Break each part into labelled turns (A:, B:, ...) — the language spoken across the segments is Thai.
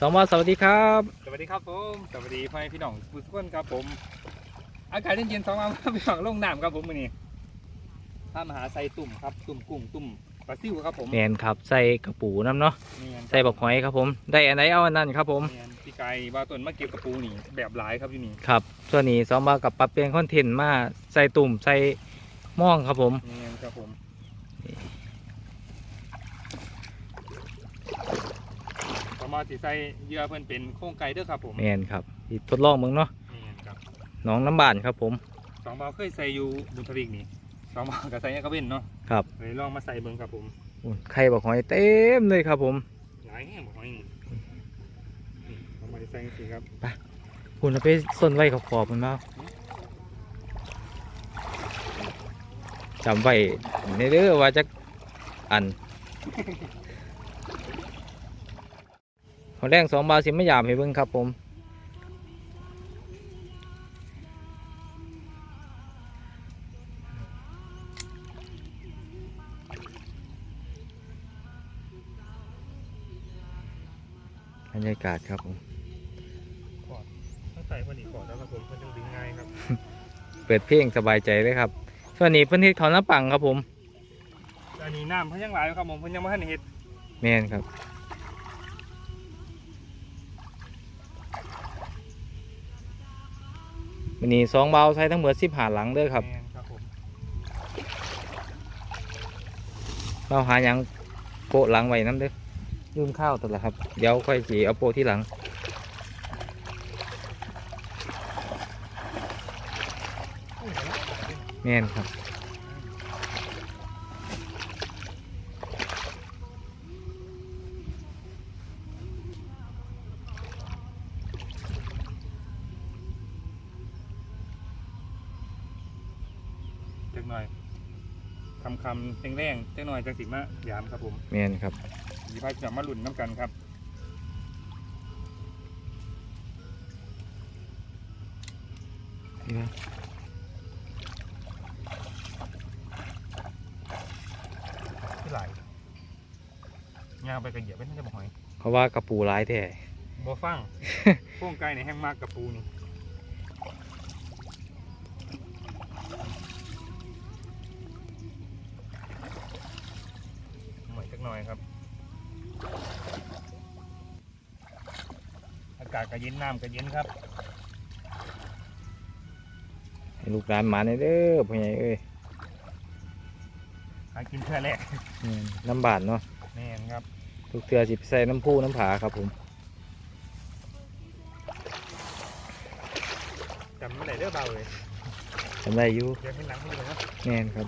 A: สองบาสวัสดีครับ
B: สวัสดีครับผมสวัสดีพ่อแม่พี่น้องผู้ทุกคนครับผม อากาศเย็นๆสองวันพี่น้องลงน้ำครับผมมื้อนี้ถ้ามหาไซตุ่มครับตุ่มกุ้งตุ่มปลาซิวครับผม
A: แมนครับใส่กระปูน้ำเนาะ
B: เนียน
A: ใส่บักหอยครับผม ได้อันไหนเอาอันนั้นครับผม
B: เนียนพี่ไก่ว่าต้นมะเก็บกระปูนี่แบบหลายครับที่นี่
A: ครับส่วนนี้สองบากับปรับเปลี่ยนคอนเทนต์มาใส่ตุ่มใส่หม่องครับผม
B: เนียนครับผม ต่อมาสิใส่เหยื่อเพิ่นเป็นโครงไก่เด้อครับผม
A: แมนครับอีกทดลองมึงเนาะ
B: เนียนครับ
A: น้องน้ำบานครับผม
B: สองบาทเคยใส่อยู่บุญทวิกนี่สองบาทก็ใส่ยังกระเว้นเนาะ
A: ครับ
B: เลยลองมาใส่เบิ่งครับผม
A: อุ้ยไข่บักหอยเต็มเลยครับผม
B: หลายแห่งบอกว่านี่นี่เอามาใส่สิครับ
A: คุณเอาไปส้นไว้ขอบขอบมันมาจำไว้ในเด้อว่าจะอัน ขอแรงสองบาทสิไม่ยามให้เบิ่งครับผมบรรยากาศครับผม
B: ขอดต้องใส่พอดีขอดแล้วครับผมเพื่อนต้องดึงง่ายครับ
A: เปิดเพลงสบายใจเลยครับส่วนนี้เพิ่นเฮ็ดข้าวหน้าปังครับผม
B: อันนี้น้ำเพิ่นยังหลายอยู่ครับผมเพิ่นยังไม่ทันได้เฮ็ด
A: แม่นครับ วันนี้สองเบาใช้ทั้งหมดสิบหาหลังเด้อครับ
B: แม่นครับผม
A: เราหาหยังโปะหลังไว้น้ำเด้อลืมข้าวตัวละครับ เดี๋ยวค่อยสีเอาโปะที่หลัง แม่นครับ
B: จักหน่อย คำคำๆแรงๆจักหน่อยจังสิมายามครับผม
A: แม่นครับ
B: มีพายจะมาหลุ่นน้ำกันครับที่ไหลยางไปกระเหยียบไม่น่าจะบอกหอย
A: เขาว่ากระปูร้ายแท้
B: บ่ฟัง พวงไก่ในแห้งมากกับปูนี่หน่อยจักหน่อยครับ อากาศก็ เย็นน้ำก็เย็นครับ
A: ให้ลูกหลานหมาในเด้อพ่อใหญ่เอ้ย
B: หากินเพื่อแรก
A: แม่นน้ำบาดเนาะ
B: แม่นครับ
A: ทุกเทือสิไปใส่น้ำพุน้ำผาครับผม
B: จำไม่ได้เด้อเบาเลย
A: ทำได้อยู่
B: เดี๋ยวให้หลังพูดเลยครับ
A: แน่นครับ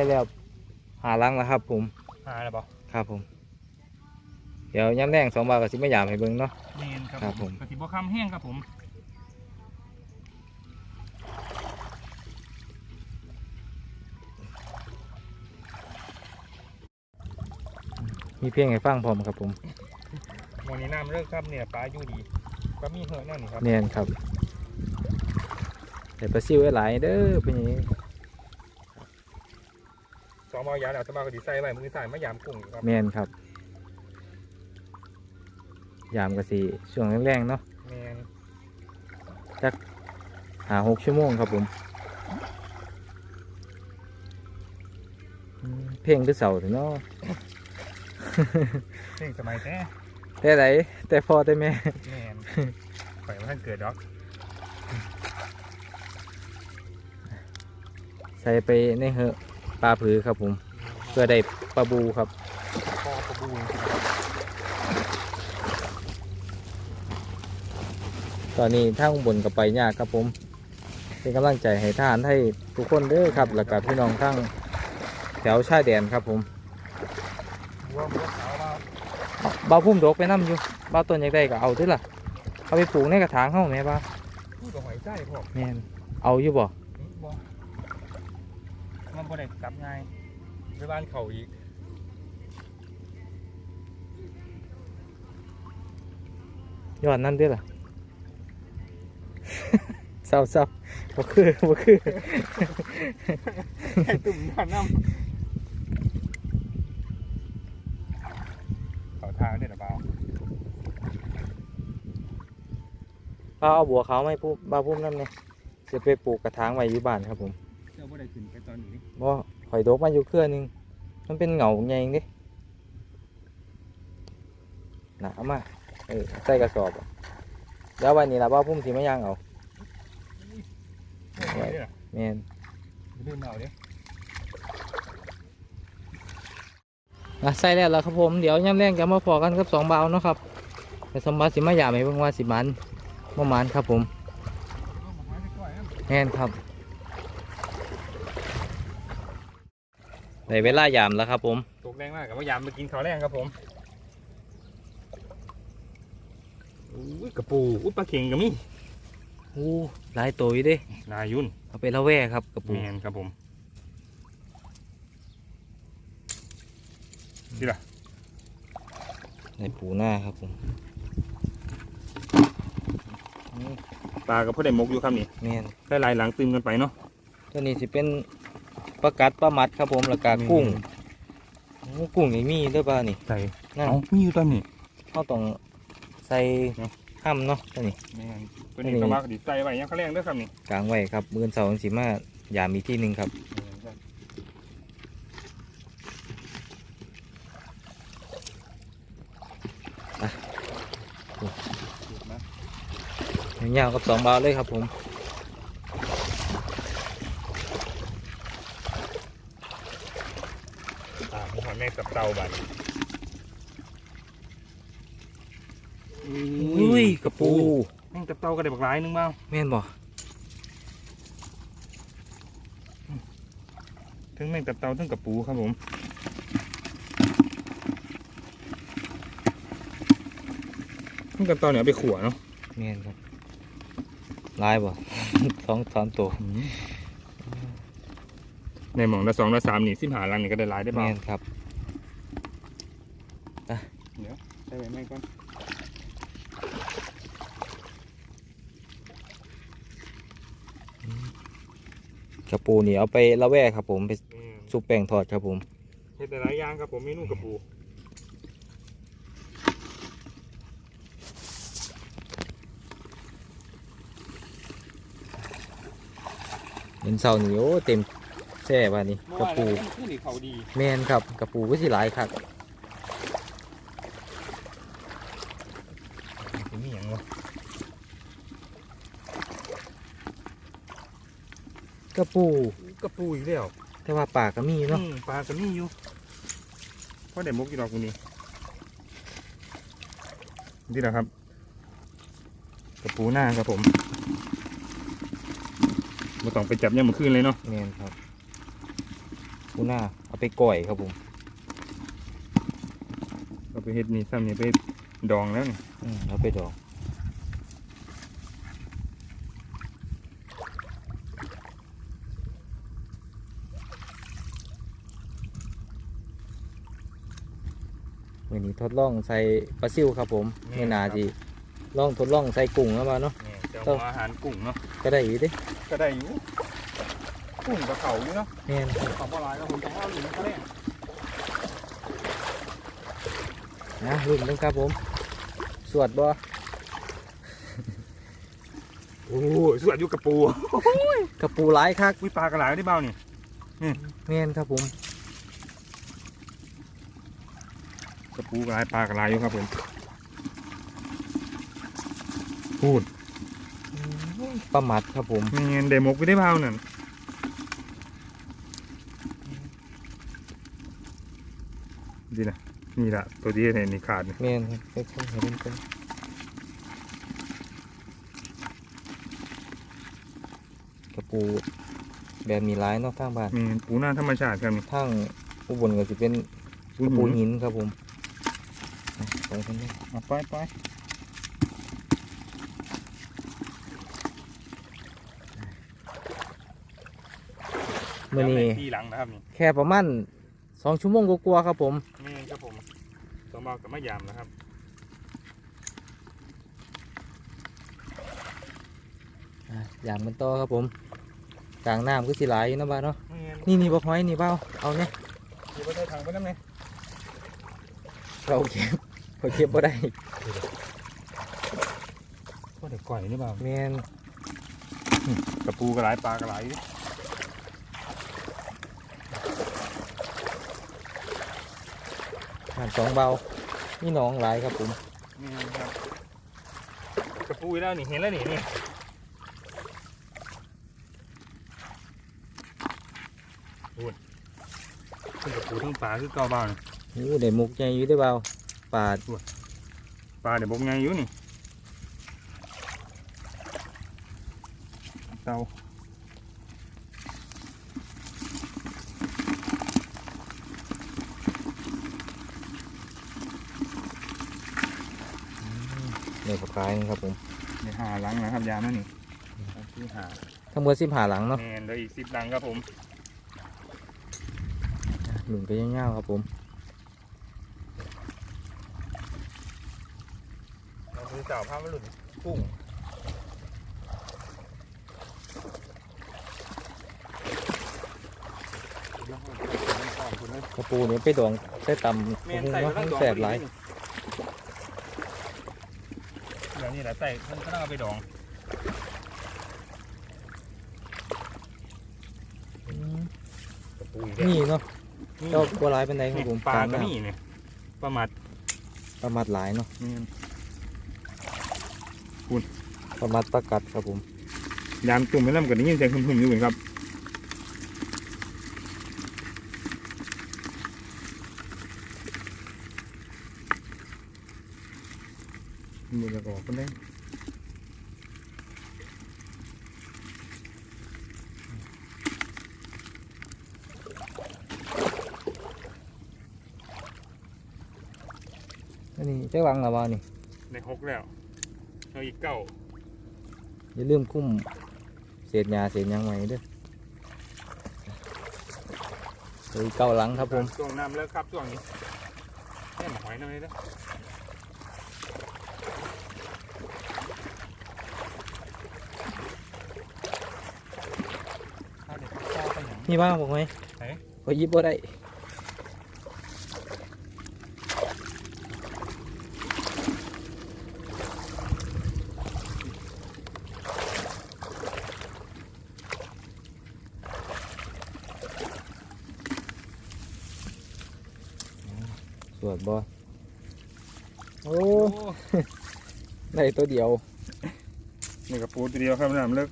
A: ไม่ใช่แล้วหาลังแล้วครับ ผม
B: หาแล้วบ่
A: ครับผม เดี๋ยวย้ำแรงสองบาทกับสิไม่ยามให้เบิ่งเนาะ
B: แม่นครับ
A: ครับผม
B: กะทิบ่คำแห้งครับผม
A: มีเพลงให้ฟังพร้อมครับ ผม
B: วันนี้น้ำเลิกครับเนี่ยปลาอยู่ดีก็มีเหอะนั่นนี่ครับ
A: แน่นครับแต่ปลาซิวไว้หลายเด้อเป็นอย่างนี้
B: สอง เบายาแล้วสบายก็ดีใส่ไว้มือใส่มายามกุ้งอยู่ครับ
A: แม่นครับ ยามกะสีช่วงแรงๆเนาะ
B: แมน
A: หาหกชั่วโมงครับผมอืมเพลงคือเสาถึงเนาะ
B: เร่งสมัยแต่
A: แต่ไหนแต่พ่อแต่แม่
B: แมนข่อยว่าท่านเกิดดอก
A: ใส่ไปในเหอะ ปลาผือครับผม เพื่อได้ปลาบูครับ
B: คอประบูจริงๆครับ
A: ตอนนี้ทางอุบนกับไปยากครับผม เป็นกำลังใจให้ทหารให้ทุกคนเด้อครับแล้วก็พี่น้องทั้งแถวชายแดนครับผม
B: บัวบัวขาวมา
A: เบาพุ่มดกไปน้ำอยู่เบาต้นอยากได้ก็เอาด้วยล่ะ เอาไปปลูกในกระถางเข้าไหมบ้า
B: พูดกับหอยไส้พวก
A: แม่นเอาอยู่บ่
B: บัวมัน บ่ได้กลับง่ายไปบ้านเขาอีก
A: ยอดนั่นด้วยล่ะ เศร้าเศร้าบ่คือบ่คือ
B: ไข่ตุ่มด้านน้ำเขาทางเนี่ยหรือเปล่า
A: ป้าเอาบัวเขาวไม่พูบ้าพุ่มนั่นเนี่ยจะไปปลูกกระถางไว้อยู่บ้านครับผม
B: เจ้าบ่ ได้ขึ้นไปตอนนี้
A: บ่ข่อยดกมาอยู่เครือหนึง มันเป็นเหงาใหญ่เด้หนามาเออใส่กระสอบอะเดี๋ยววันนี้ล่ะบ้าพุ่มสิมาย่างเอา
B: ไว้เนี่ย
A: แม่น
B: ลืมเอาเด้
A: อะใส่แล้วล่ะครับผมเดี๋ยวย่ำแรงจะมาพอกันกับสองเบาวเนาะครับแต่สมบัติสิมาหยามให้เบิ่งว่าสิมันบ่มันครับผมแม่นครับ ในเวลายามแล้วครับผม
B: ตกแรงมากกับว่ายามไปกินข้าวแรงครับผมอุ้ยกระปูอุ้ยปลาเข็งก็มี
A: อู้หลายตัวอยู่เด้
B: นายุน
A: เอาไปละแวครับกระปู
B: แมนครับผมนี่ล่ะ
A: ในปูหน้าครับผม
B: ปลากับพ่อได้มกอยู่ครับนี่
A: แม่น
B: ได้ลายหลังตึมกันไปเนาะ
A: ตัวนี้สิเป็น ปลากัดปลามัดครับผมแล้วก็กุ้งโอ้กุ้งนี่มีด้วยป่ะนี่
B: ใส่
A: นั่น
B: เอามีอยู่ตอนนี้
A: เขาต้องใส่
B: เนาะ
A: ห้ำเนาะตัวนี้
B: แมนตัวนี้
A: อันนี้
B: ก็มากดิใส่ไว้ยังข้าวแรงเด้วยครับนี่
A: กลางไว้ครับมือเสาร์สิมายามอีกที่หนึ่งครับยาวๆกับสองบาทเลยครับผม
B: อ่าหอยแม่กับเตาบัด
A: อุ้ยกระปู
B: แม่งกับเตาก็ได้บักหลายหนึงบ้าง
A: แม่นบ่
B: ทั้งแม่งกับเตาทั้งกับปูครับผมแม่งกับเตาเนี่ยเอาไปขั่วเนาะ
A: แม่นครับลายบ่สองสามตัว
B: ในหมองละสองละสามนี่สิบหาลังนี่ก็ได้หลายได้บ้า
A: แม่
B: ง
A: นครับ
B: ใช่ไหมแม่งก่อน
A: กระ ปูนี่เอาไปละแวกครับ ผมไป
B: อืม
A: ซุปแป้งทอดครับผม
B: เฮ็ดได้หลายอย่างครับผมเมนูกับปู
A: เห็นเสานี่โอ้เต็มแช่บ้านี้กระปู
B: ขึ้นนี่เขาดี
A: แม่นครับกระปูก็สิหลายครับ
B: มีอย่างวะ
A: ก ระปู
B: กระปูอีกแล้ว
A: แต่ว่าปากก็มีเนาะ
B: อืมปลาก็มีอยู่เพราะเด็มกกี่ดอกกูนี่นี่แหละครับ กระปูหน้าครับผมมาต้องไปจับยังมือขึ้นเลยเนาะ
A: แม่นครับปูหน้าเอาไปก่อยครับผม
B: เอาไปเฮ็ดนี่ซ้ำนี่ไปดองแล้วนี่
A: อืมเอาไปดอง วันนี้ทดลองใส่ปลาซิวครับผมไม่นาจีลองทดลองใส่กุ้งแล้วมาเนาะ
B: นี่เจ้าหัวอาหารกุ้งเนาะ
A: ก็ได้อยู่เดิ
B: ก็ได้อยู่กุ้งกับเขาอยู่เนาะ
A: แม่น
B: เขาปลาแล้วผมจะเอาหนึ่งเขาแรก
A: นะรุ่นนึงครับผม สวดบ่
B: โอ้ยสวดอยู่กระปู
A: กระปูหลายคัก
B: วิปลากระหลายได้เบ้านี่
A: แม่นครับผม
B: ก ระปูกระหลายปลากระหลายอยู่ครับผมพูด
A: ปลาหมัดครับผม
B: มีเงินเดมกไปได้เบ้านั่นดีนะนี่ละตัวที่เห็นนี่ขาดนี่
A: แม่นครับไปข้างเห็นกันกระปูแบบมีหลายเนอกทางบ้าน
B: มีปูหน้าธรรมชาติครับนี่
A: ทางอุบลก็จะเป็น
B: ปู
A: กระปู
B: หิน
A: หินครับผม อะไปเอา
B: ไปไป
A: มื่อนี้
B: ที่หลังนะครับนี่
A: แค่ประมาณสองชั่วโมงกว่าๆครับผม
B: นี่ครับผมสมบัติกับมะยามนะครับ
A: อย่างมันต่อครับผมกลางน้ำก็สิหลายนะบ้านเนาะนี่นี่บ่ห้อยนี่เบ้าเอาเนี่ย
B: เดี๋ยวไปใส่ถังไปน้ำเนี่ย
A: เราเก็บ เราเก็บบ่ได้
B: ก็เด็กก่อยนี่เปล่า
A: แมน
B: กระปูกระไรปลากระไร
A: หานสองเบานี่หน้องหลายครับผม
B: นี่ครับกระปูอีกแล้วนี่เห็นแล้วนี่นี่โอ้ยขึ้นกระปูทั้งปลาคือเก่าบ้าน
A: โอ้ได้หมุกใหญ่อยู่ได้อเบา ปาด
B: ปลาเดี๋ยวบกไงอยู่นี่เตา
A: เดี๋ยวปลากายนี่ครับผม
B: เดี๋ยวหาหลังนะครับยามนั่นนี่ที่หา
A: ทั้งหมดสิบหาหลังเนาะ
B: แมนเลยอีกสิบหลังครับผม
A: หลุนไปยาวๆครับผม
B: เรา คือเจ้าผ้ามาหลุนกุ้ง
A: กระปูนี่ไปดองใส่ตำ
B: เม
A: หุ้
B: น
A: ง
B: ใส่
A: เนาะ
B: ก็ต้องดอง
A: แสบหลาย
B: เดี๋ยวนี้แหละใส่มันก็ต้องเอาไปดอง
A: อืม
B: กระปูอีก
A: นี่เนาะ
B: นี่
A: เจ้าบัวลายเป็นไดครับผม
B: ปลาก
A: ลาง
B: ก็
A: น้
B: นี่เนี่ยปลาหมัดำ
A: ประมาทหลายเนาะ
B: แม่น
A: ประมาทประกัดครับผม
B: ยามจุ่มไม่ล่ำกันนี่ยังใจหุ่มๆอยู่เหมือนครับมือจะออกกันได้
A: อันนี้เจ้าวังละวานี่
B: ในหกแล้ว เอาอีกเก้า
A: อย่าลืมคุ้มเศษยาเศษหยังไว้เด้อเฮ้ยเก้าหลังครับผม
B: ช่วงน้ำเลิกครับช่วงนี้แค่หมหอยหน่อยนะถ้าเด็กเจ้าไปหยัง
A: มีบ้างบอกไหม
B: ไหน
A: ก็ยิบบ่ได้สวดบ่โอ้
B: โอ้
A: ได้ตัวเดียว
B: นี่กระปูตัวเดียวครับน้ำเลิก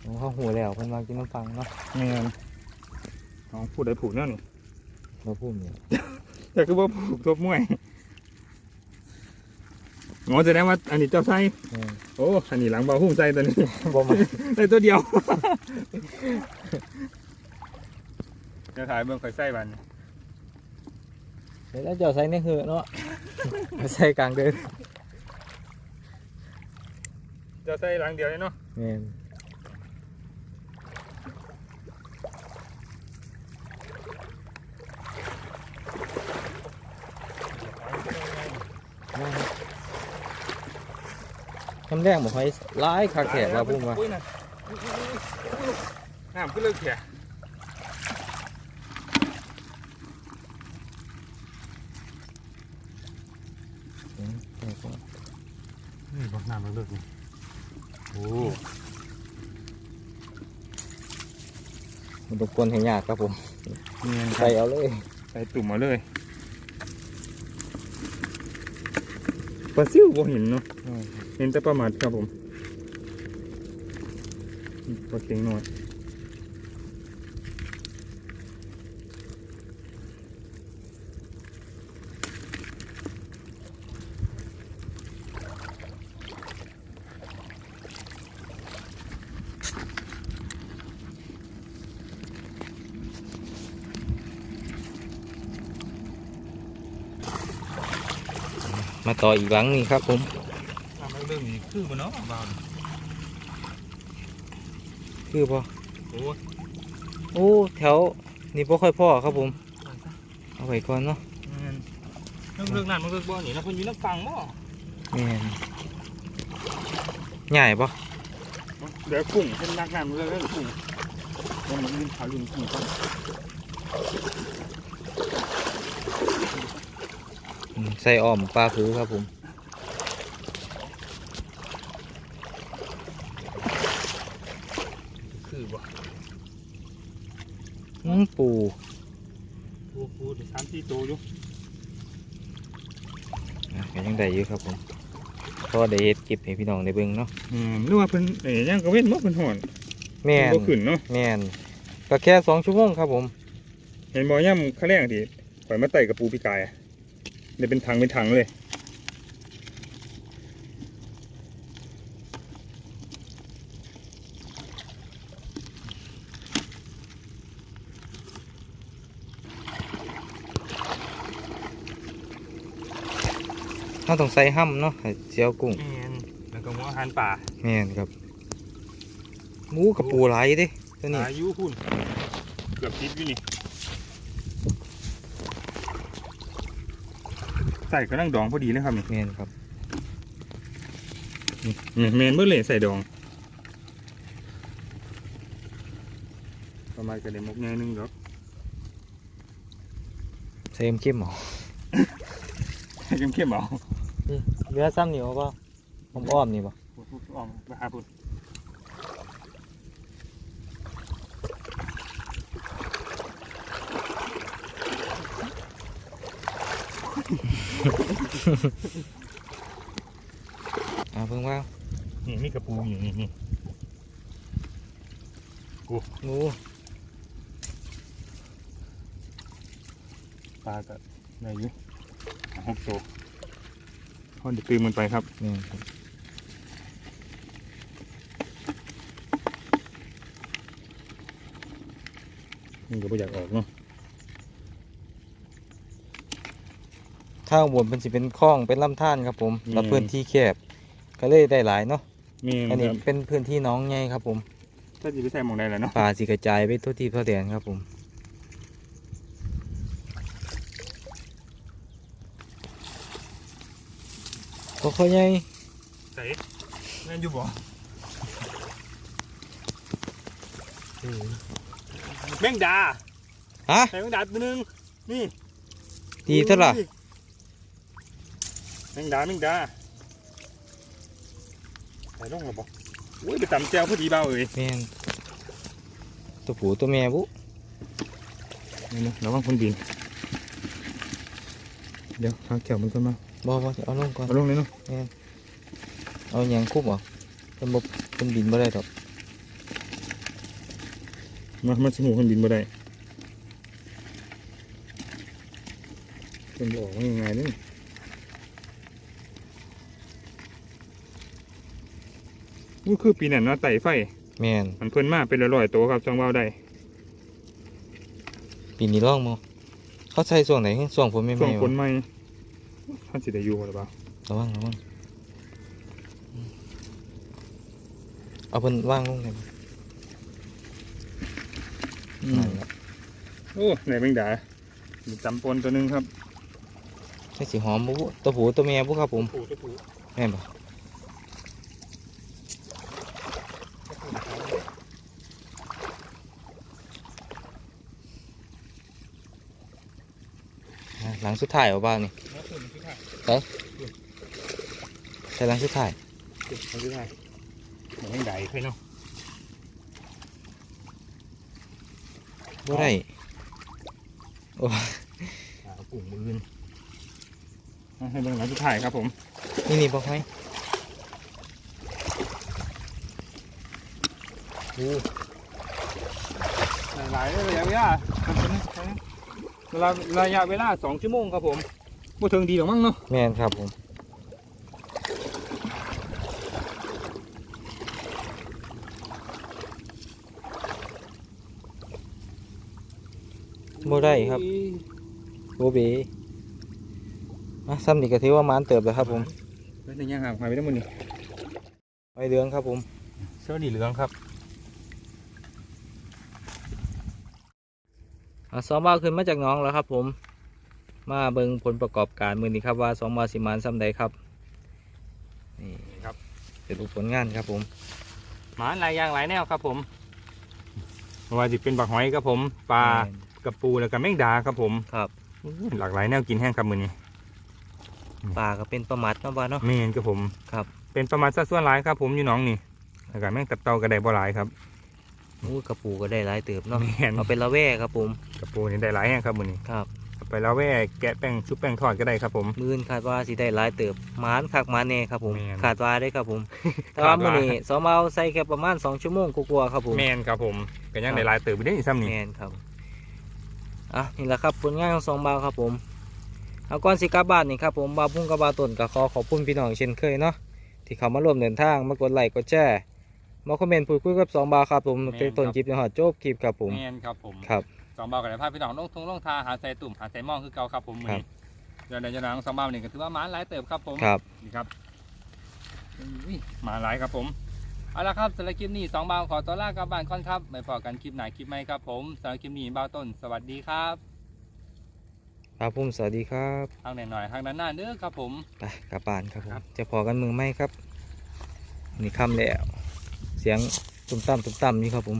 A: โอ้เขาหูแล้วเพิ่นมากินน้ำฟังเนาะ
B: เงี้ยน้องพูดได้ผูกแล้วนี่
A: มาพูดเนี่ย
B: แต่คือว่าผูกตัวมวยงอจะได้ว่าอันนี้เจ้าไส้
A: เออ
B: โอ้อันนี้หลังเบาหุ้มใจตัวนี้
A: บ่มา
B: ได้ตัวเดียวจะถ่ายเบื้องข่อยไส้บัน
A: เดี๋ยวเราจะเอาใส่ในเหือะเนาะเอาใส่กลางเดิน
B: เจ้าไส้หลังเดียวเลยเนาะ
A: แม่นคำแรกบอกให้ร้ายคาแขกว่าพุ่มว่า
B: อุ้ยน่ะน้ำขึ้นเลยแขก
A: อืมแขกว่า
B: นี่บอกน้ำมันเลิกนี่โอ้
A: มันตกกวนให้ยากครับผม
B: เนียน
A: ใส่เอาเลย
B: ใส่ตุ่มมาเลยปลาซิวบ่เห็นเนาะ
A: อืม
B: เห็นแต่ปลาหมัดครับผมปลาเก่งหน่อย
A: มาต่ออีกหลังนี่ครับผม
B: น้ำมันเรื่องนี้คือมันเนาะบ้าน
A: คือพอ
B: โอ้ย
A: โอ้แถวนี่บ่ค่อยพ่อครับผมเอาไว้ก่อนเนาะ
B: เรื่องเรื่องนั้นมันเรื่องบ่อนี่นะเพิ่นอยู่น้ำฟังบ่
A: แม่นใหญ่ปะ
B: เดี๋ยวกุ้งเป็นนักน้ำเรื่องกุ้งเดี๋ยวมันยืนขาลุนกุ้งก่อน
A: อืม ใส่อ้อมปลาผือครับผม
B: คือบ่
A: อืมปู
B: ปูปูเดี๋ยวสามสี่ตัวอยู่
A: อะก็ยังได้อยู่ครับผมเพราะว่าได้เฮ็ดเก็บให้พี่น้องได้เบิ่งเนาะ
B: อืมนึกว่าเพิ่นเอ๋ยยังก็เว้นบ่เพิ่นห่อน
A: แม่น
B: บ่ขึ้นเนาะ
A: แม่นก็แค่สองชั่วโมงครับผม
B: เห็นบ่ย่ำข้าแรงที่ปล่อยมาไต่กับปูปีกายอะ เดี๋ยวเป็นถังเป็นถังเลย
A: เราต้องใส่ห้ำเนาะให้เจียวกุ้ง
B: แมนแล้วก็หัวอาหารป่า
A: แม่นครับหมูกับปูหลายเด้ตัวนี้
B: อายุหุ่นเกือบติดอยู่นี่ ส่กระลังดองพอดีเลยครับนี่
A: แม่นครับ
B: นี่แมนเมื่อเลยใส่ดองประมาณกระเด็นมกแง่หนึงดอก
A: ใส่เข้มๆหรอ
B: เข้มเข้มๆเอา
A: เหลือซ้ำนี่บ่ป่ะผมอ้อมนี่บ่
B: พูดพูดออกมาหาพู ด
A: อ่าเพิ่งว่า
B: นี่มีกระปูอยู่นี่นี่
A: งู
B: ปลาก็ได้อยู่หกตัวพอเดี๋ยวตื่นมันไปครับ
A: แม่นครับ
B: มันก็ไม่อยากออกเนาะ
A: ทางบนเป็นสิเป็นคลองเป็นลำธารครับผมแล้วพื้นที่แคบก็เลยได้หลายเนาะ
B: มี
A: อันนี้เป็นพื้นที่หน้องใหญ่ครับผม
B: ถ้าจะไปใส่หมองได้แล้วเนาะ
A: ป่าสิกระจายไปทั่วที่ทั่วแดนครับผมก็ค่อยใหญ่
B: ใส่แม่นอยู่บ่แมงดา
A: ฮะ
B: ใส่แมงดาตัวหนึงนี่
A: ดีเท่าไหร่
B: แมงดาแมงดาใส่ลงหรอบ่โอ้ยไปตำแจวพอดีเบาเอ้ย
A: แม่นตัวผู้ตัวแม่บุ
B: นี่นะระวังคนบิน เดี๋ยวหาแก้วมันก่อนมา
A: บ่บ่เอาลงก่อน
B: เอาลงเลยเนาะ
A: เอาหยังคุบเออกเป็นบ่เป็นบินบ่ได้ดอก
B: มามาสมูคนบินมาได้เป็นบอกว่ายังไงนี่ นี่คือปีนั้นเนาะไต่ไฟ
A: แม่น
B: มันเพิ่นมาเป็นร้อยๆตัวครับจังเบาได้
A: ปีนี้ลองบ่เขาใส่ช่วงไหนช่วงฝนไม่
B: ช่วง
A: ไหม
B: ฝนใหม่ท่านสิได้อยู่หรือเปล่า
A: ระวังระวังเอาเพิ่นวางลงเลยนั่นแหละ
B: โอ้ไหนแมงดามีจำปนตัวหนึงครับ
A: ใช่สีหอมบุตัวผู้ตัวแม่บุครับผม
B: ผูตัวผู
A: แม่นบ่อะ สุดท้ายเอาบ้างนี่ใช่หลังสุดท้าย
B: เขาจะได้เหมือนแมงดาอีกเลยเนาะ
A: บ่ได้
B: หาปุ่มมือให้เบิ่งหลังสุดท้ายครับผม
A: นี่นี่บอกไหม
B: หลายระยะเวลาเว ลาระยะเวลาสองชั่วโมงครับผมบ่ถึงดีหรอกมั้งเนาะ
A: แม่นครับผมบ่ได้ครับโบเบอะซ้ำนี่ก็ถือว่าหมานเติบแล้วครับผม
B: แล้วในย่างห่างหายไปได้หมดนี่
A: ไอเดืองครับผม
B: เสื้อดีเหลืองครับ
A: อะ สองบาขึ้นมาจากหน้องแล้วครับ ผมมาเบิ่งผลประกอบการมือนี้ครับว่าสองบาสิมานซ้ำใดครับนี่
B: ครับ
A: เป็นรูปผลงานครับผม
B: หมาหลายอย่างหลายแนวครับ ผมไม่ว่าจะเป็นบักหอยครับผมปลา
A: แม่น
B: กระปูแล้วก็แมงดาครับผม
A: ครับ
B: อู้หลากหลายแนวกินแห้งครับมือนี้
A: ปลาก็เป็นปลาหมัดเนาะบ้านเนาะ
B: เมนครับผม
A: ครับ
B: เป็นประมาณสัดส่วนหลายครับ ผมอยู่หน้องนี่แล้วก็แมงตับเต่าก็ได้บ่หลายครับ
A: อู้กระปูก็ได้หลายเติบเนาะ
B: แม่น
A: เอาเป็นละแว่ครับผม
B: กระปูนี่ได้หลายแห้งครับมือนี้
A: ครับ
B: เอาไปแล้วแว่แกะแป้งชุบแป้งทอดก็ได้ครับผม
A: มื้อนคาดว่าสิได้หลายเติบหมานคักหมานแน่ครับผม
B: แม่น
A: คาดว่าได้ครับผม แต่ว่า
B: คาดว่า
A: มื้อนี้สองเมาใส่แค่ประมาณ2ชั่วโมงกว่าๆครับผม
B: แมนครับผมก็ยัง
A: ครับ
B: ได้หลายเติบไปได้อีกซ้ำนี่
A: แมนครับ อะนี่แหละครับผลงานของสองบาวครับผม เอาก่อนสิกลับบ้านนี่ครับผมบาวพุ่งกับบาวต้นก็ขอขอบคุณพี่น้องเช่นเคยเนาะที่เขามาร่วมเดินทางมากดไลค์กดแชร์ มาคอมเมนต์พูดคุยกับสองบาวครับผมเป็นต้นคลิปในหอดจบคลิปครับผม
B: แมนครับผม
A: ครับ
B: สองเบากันเลยพาพี่น้องลงทงลงทาหาใส่ตุ่มหาใส่หมองคือเก่าครับผมมือ
A: ครับ
B: นี้เดี๋ยวเดี๋ยวจะนองสองเบานี่ก็ถือว่าหมาหลายเติบครับผม
A: ครับ
B: นี่ครับอุ้ยหมาหลายครับผมเอาละครับสำหรับคลิปนี้สองเบาขอตัวลากลับบ้านก่อนครับไปพอกันคลิปไหนคลิปไหมครับผมสำหรับคลิปนี้เบาต้นสวัสดีครับ
A: ครับผมสวัสดีครับ
B: ทางไหนหน่อยทางนั้นหน้าเด้อครับผม
A: ไปกลับบ้านครับผม
B: ครับ
A: จะพอกันมือไหมครับ นี่ค่ำแล้วเสียงตุ้มตั้มตุ้มตั้มนี่ครับผม